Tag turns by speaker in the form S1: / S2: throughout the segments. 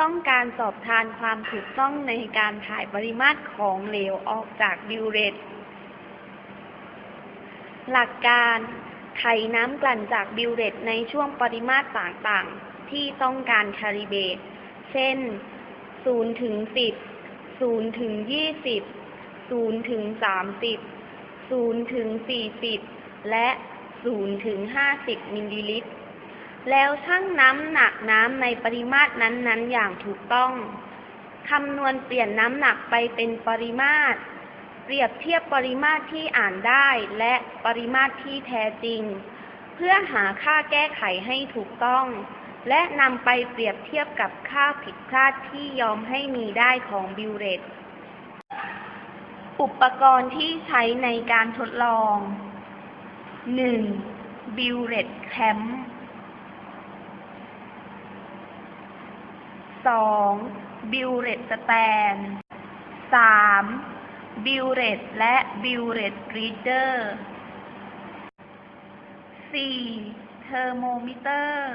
S1: ต้องการสอบทานความถูกต้องในการถ่ายปริมาตรของเหลวออกจากบิวเรต หลักการไขน้ำกลั่นจากบิวเรตในช่วงปริมาตรต่างๆ ที่ต้องการคาลิเบต เช่น0ถึง10 0ถึง20 0ถึง30 0ถึง40 และ0ถึง50 มิลลิลิตร แล้วชั่งน้ำหนักน้ำในปริมาตรนั้นๆ อย่างถูกต้องคำนวณเปลี่ยนน้ำหนักไปเป็นปริมาตร เปรียบเทียบปริมาตรที่อ่านได้ และปริมาตรที่แท้จริง เพื่อหาค่าแก้ไขให้ถูกต้อง และนำไปเปรียบเทียบกับค่าผิดพลาดที่ยอมให้มีได้ของบิวเรตอุปกรณ์ที่ใช้ในการทดลอง 1. บิวเรตแคมป์ 2. บิวเรตสแตน 3. บิวเรตและบิวเรตรีดเดอร์ 4. เทอร์โมมิเตอร์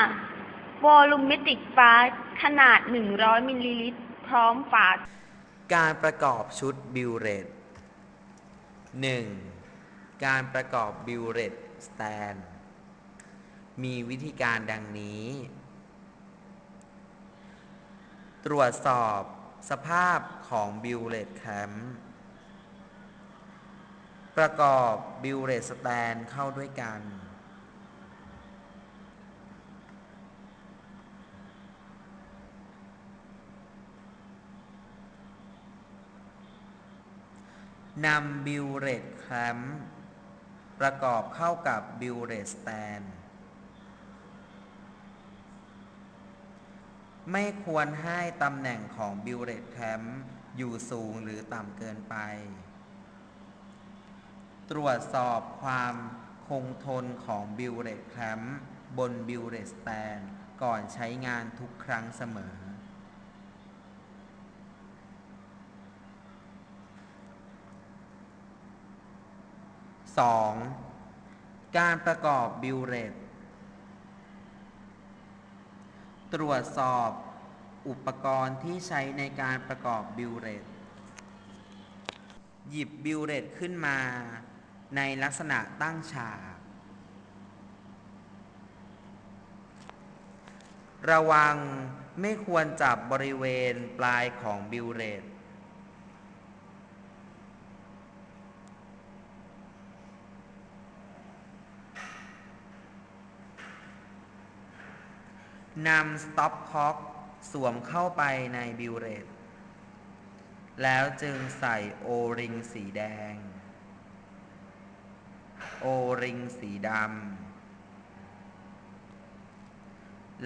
S1: 5. วอลลุ่มเมตริกฟาสขนาด 100 มิลลิลิตร พร้อมฝา
S2: การประกอบชุดบิวเรต 1. การประกอบบิวเรตสแตน มีวิธีการดังนี้ ตรวจสอบสภาพของบิวเรตแคมป์ประกอบบิวเรตสแตนเข้าด้วยกัน นำบิวเรตแคมป์ประกอบเข้ากับบิวเรตสแตน ไม่ควรให้ตำแหน่งของบิวเรตแคมป์อยู่สูงหรือต่ำเกินไป ตรวจสอบความคงทนของบิวเรตแคมป์บนบิวเรตสแตนก่อนใช้งานทุกครั้งเสมอ 2. การประกอบบิวเรต ตรวจสอบอุปกรณ์ที่ใช้ในการประกอบบิวเรต หยิบบิวเรตขึ้นมาในลักษณะตั้งฉาก ระวังไม่ควรจับบริเวณปลายของบิวเรต นำสต็อปคอกสวมเข้าไปในบิวเรตแล้วจึงใส่โอริงสีแดง โอริงสีดำ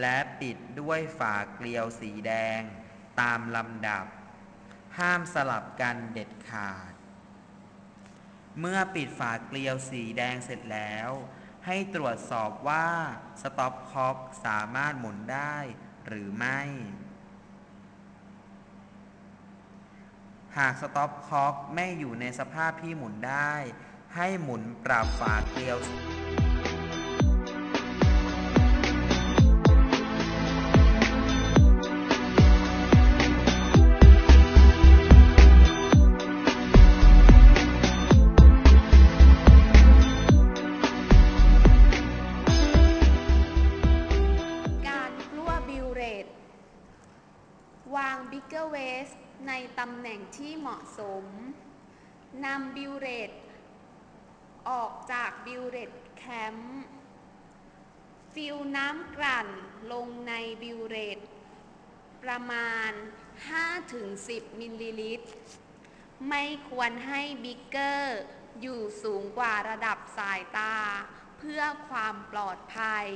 S2: และปิดด้วยฝาเกลียวสีแดงตามลำดับ ห้ามสลับกันเด็ดขาด เมื่อปิดฝาเกลียวสีแดงเสร็จแล้ว ให้ตรวจสอบว่าสต็อปคอกสามารถหมุนได้หรือไม่ หากสต็อปคอกไม่อยู่ในสภาพที่หมุนได้ ให้หมุนปรับฝาเกลียว
S1: วางบิ๊กเกอร์เวสในตำแหน่งที่เหมาะสมนำบิวเรตออกจากบิวเรตแคมป์ฟิลน้ำกลั่นลงในบิวเรตประมาณ 5-10 มิลลิลิตร ไม่ควรให้บิ๊กเกอร์อยู่สูงกว่าระดับสายตา เพื่อความปลอดภัย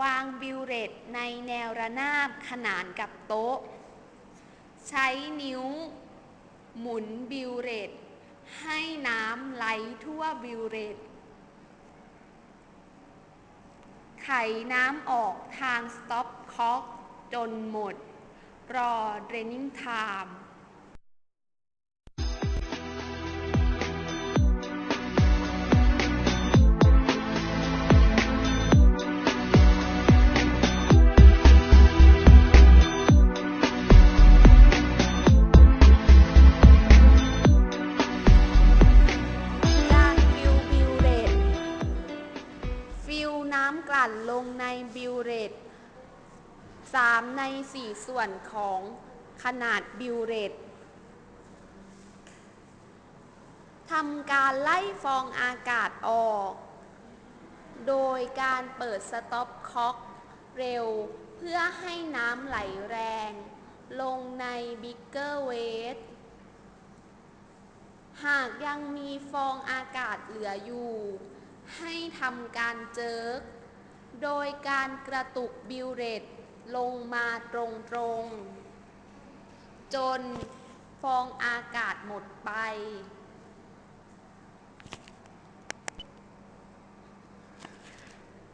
S1: วางบิวเรตในแนวระนาบขนานกับโต๊ะ ใช้นิ้วหมุนบิวเรตให้น้ำไหลทั่วบิวเรตไขน้ำออกทางสต็อปคอกจนหมด รอเดรนนิ่งไทม์ 3 ใน 4 ส่วนของขนาดบิวเรตทำการไล่ฟองอากาศออก โดยการเปิดสต็อปค็อกเร็ว เพื่อให้น้ำไหลแรง ลงในบิ๊กเกอร์เวทหากยังมีฟองอากาศเหลืออยู่ ให้ทำการเจิก โดยการกระตุกบิวเรต ลงมาตรงๆจนฟองอากาศหมดไป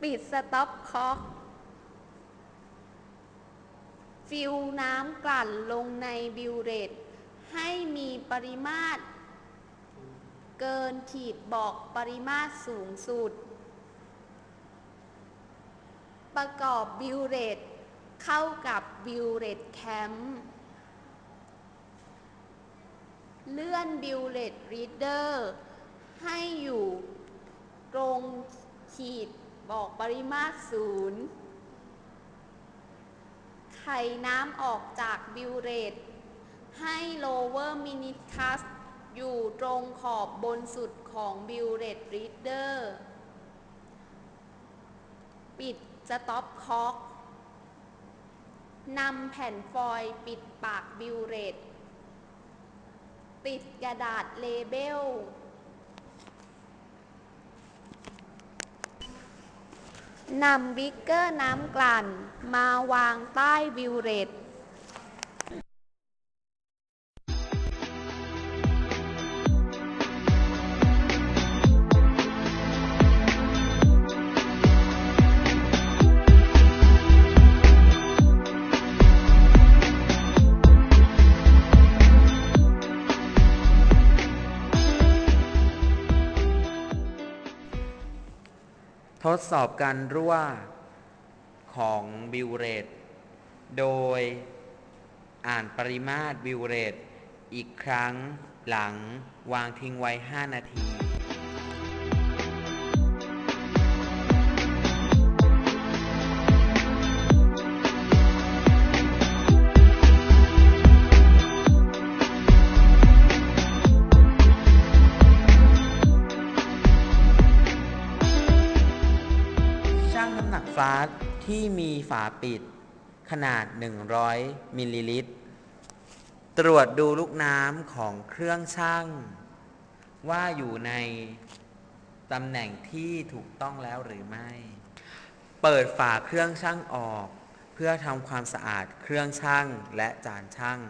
S1: ปิดสต็อปคอกฟิลน้ำกลั่นลงในบิวเรตให้มีปริมาตร เกินขีดบอกปริมาตรสูงสุด ประกอบบิวเรต เข้ากับบิวเรตแคมป์เลื่อนบิวเรตรีดเดอร์ให้อยู่ตรงขีดบอกปริมาตรศูนย์ไข่น้ำออกจากบิวเรตให้ lower minicus อยู่ตรงขอบบนสุดของบิวเรตรีดเดอร์ปิดสต็อปค็อก นำแผ่นฟอยล์ปิดปากบิวเรต ติดกระดาษเลเบล นำบิ๊กเกอร์น้ำกลั่นมาวางใต้บิวเรต
S2: ทดสอบการรั่วของบิวเรตโดยอ่านปริมาตรบิวเรตอีกครั้งหลังวางทิ้งไว้ 5 นาที ฟาสที่มีฝาปิด ขนาด 100 มิลลิลิตร ตรวจดูลูกน้ำของเครื่องช่างว่าอยู่ในตำแหน่งที่ถูกต้องแล้วหรือไม่ เปิดฝาเครื่องช่างออก เพื่อทำความสะอาดเครื่องช่างและจานช่าง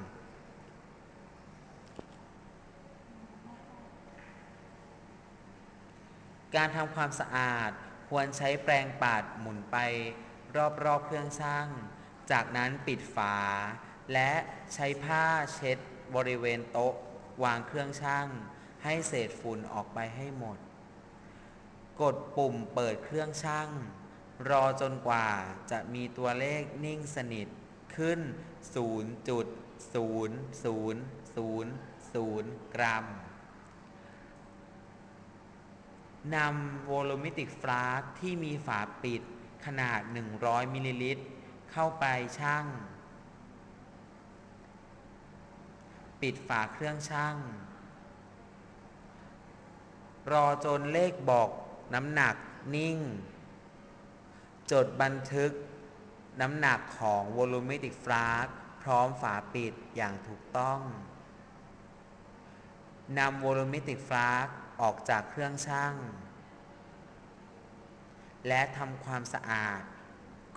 S2: การทำความสะอาด ควรใช้แปรงปัดหมุนไปรอบๆเครื่องช่าง จากนั้นปิดฝา และใช้ผ้าเช็ดบริเวณโต๊ะ วางเครื่องช่าง ให้เศษฝุ่นออกไปให้หมด กดปุ่มเปิดเครื่องช่าง รอจนกว่าจะมีตัวเลขนิ่งสนิทขึ้น 0.0000กรัม นำโวลูมิติกฟลาสก์ที่มีฝาปิดขนาด 100 มิลลิลิตร เข้าไปช่างปิดฝาเครื่องช่างรอจนเลขบอกน้ำหนักนิ่ง จดบันทึกน้ำหนักของโวลูมิติกฟลาสก์พร้อมฝาปิดอย่างถูกต้องนำโว ออกจากเครื่องช่าง และทำความสะอาด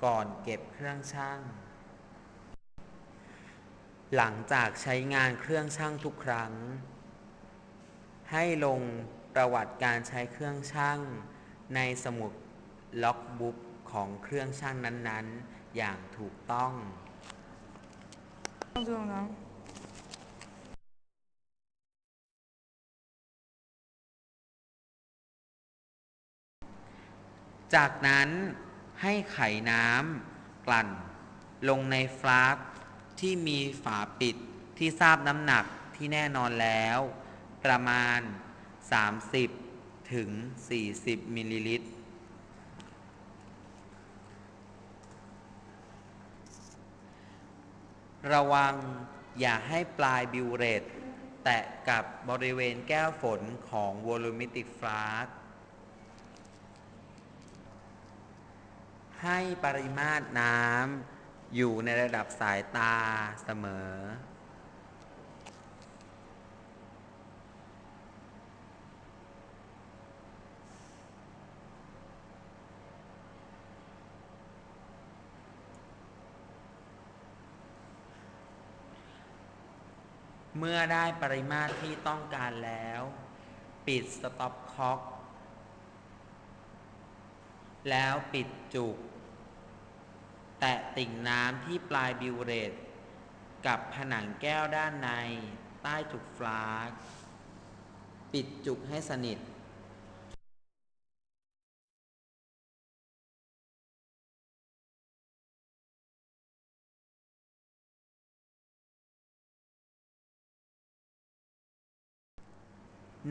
S2: ก่อนเก็บเครื่องช่าง หลังจากใช้งานเครื่องช่างทุกครั้ง ให้ลงประวัติการใช้เครื่องช่างในสมุดล็อกบุ๊กของเครื่องช่างนั้นๆ อย่างถูกต้อง
S3: ต้อง
S2: จากนั้นให้ไขน้ำกลั่น ลงในฟลาสก์ที่มีฝาปิดที่ทราบน้ำหนักที่แน่นอนแล้ว ประมาณ 30 ถึง 40 มิลลิลิตร ระวังอย่าให้ปลายบิวเรตแตะกับบริเวณแก้วฝนของวอลูมิติกฟลาส ให้ปริมาตรน้ำอยู่ในระดับสายตาเสมอ เมื่อได้ปริมาตรที่ต้องการแล้ว ปิดสต็อปคอก แล้วปิดจุก แตะติ่งน้ำที่ปลายบิวเรต กับผนังแก้วด้านใน ใต้จุกฟลาสปิดจุกให้สนิท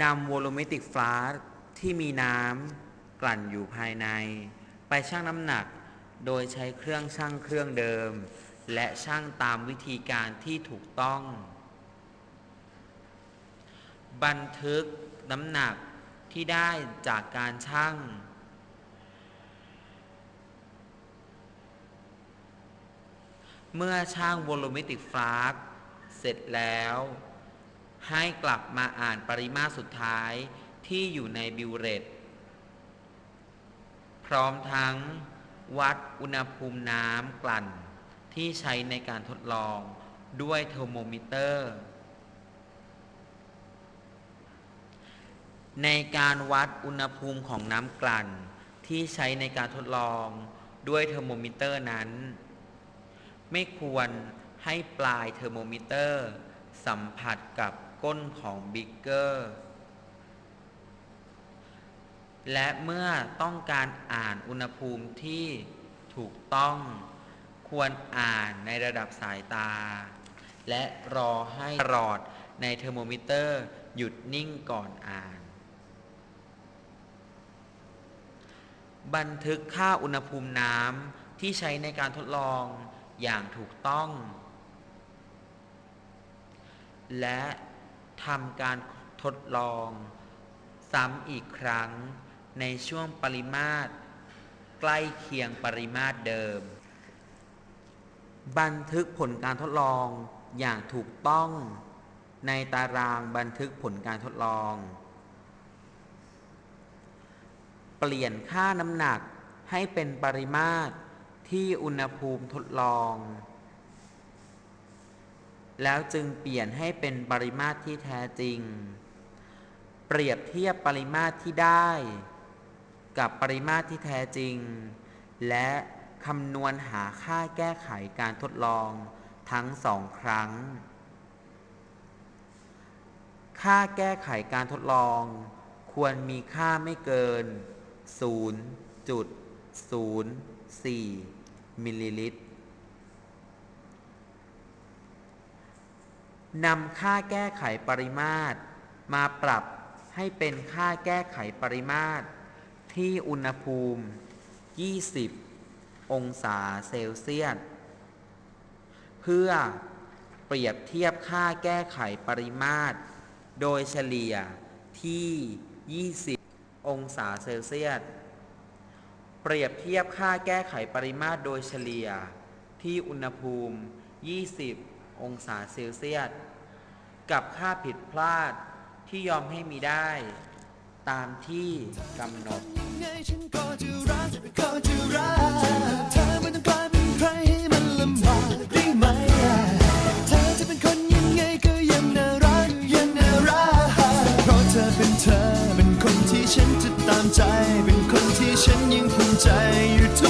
S2: นำวอลูมิติกฟลาสที่มีน้ำ กลั่นอยู่ภายใน ไปชั่งน้ำหนักโดยใช้เครื่องชั่งเครื่องเดิม และชั่งตามวิธีการที่ถูกต้อง บันทึกน้ำหนักที่ได้จากการชั่งเมื่อช่างวอลูมิติกฟลาสเสร็จแล้ว ให้กลับมาอ่านปริมาตรสุดท้ายที่อยู่ในบิวเรต ร้อมทั้งวัดอุณหภูมิน้ำกลั่น ที่ใช้ในการทดลองด้วยเทอร์โมมิเตอร์ ในการวัดอุณหภูมิของน้ำกลั่น ที่ใช้ในการทดลองด้วยเทอร์โมมิเตอร์นั้น ไม่ควรให้ปลายเทอร์โมมิเตอร์ สัมผัสกับก้นของบิ๊กเกอร์ และเมื่อต้องการอ่านอุณหภูมิที่ถูกต้องควรอ่านในระดับสายตา และรอให้หลอดในเทอร์โมมิเตอร์ หยุดนิ่งก่อนอ่าน บันทึกค่าอุณหภูมิน้ำที่ใช้ในการทดลองอย่างถูกต้อง และทำการทดลองซ้ำอีกครั้ง ในช่วงปริมาตร ใกล้เคียงปริมาตรเดิม บันทึกผลการทดลองอย่างถูกต้องในตารางบันทึกผลการทดลอง เปลี่ยนค่าน้ำหนักให้เป็นปริมาตรที่อุณหภูมิทดลอง แล้วจึงเปลี่ยนให้เป็นปริมาตรที่แท้จริง เปรียบเทียบปริมาตรที่ได้ กับปริมาตรที่แท้จริง และคำนวณหาค่าแก้ไขการทดลองทั้งสองครั้ง ค่าแก้ไขการทดลอง ควรมีค่าไม่เกิน 0.04 มิลลิลิตรนำค่าแก้ไขปริมาตร มาปรับให้เป็นค่าแก้ไขปริมาตร ที่อุณหภูมิ 20 องศาเซลเซียส เพื่อเปรียบเทียบค่าแก้ไขปริมาตร โดยเฉลี่ยที่ 20 องศาเซลเซียส เปรียบเทียบค่าแก้ไขปริมาตรโดยเฉลี่ยที่อุณหภูมิ 20 องศาเซลเซียส กับค่าผิดพลาดที่ยอมให้มีได้ ตามที่กำหนด
S4: เป็นคนที่ฉันจะตามใจ เป็นคนที่ฉันยังภูมิใจอยู่ทุก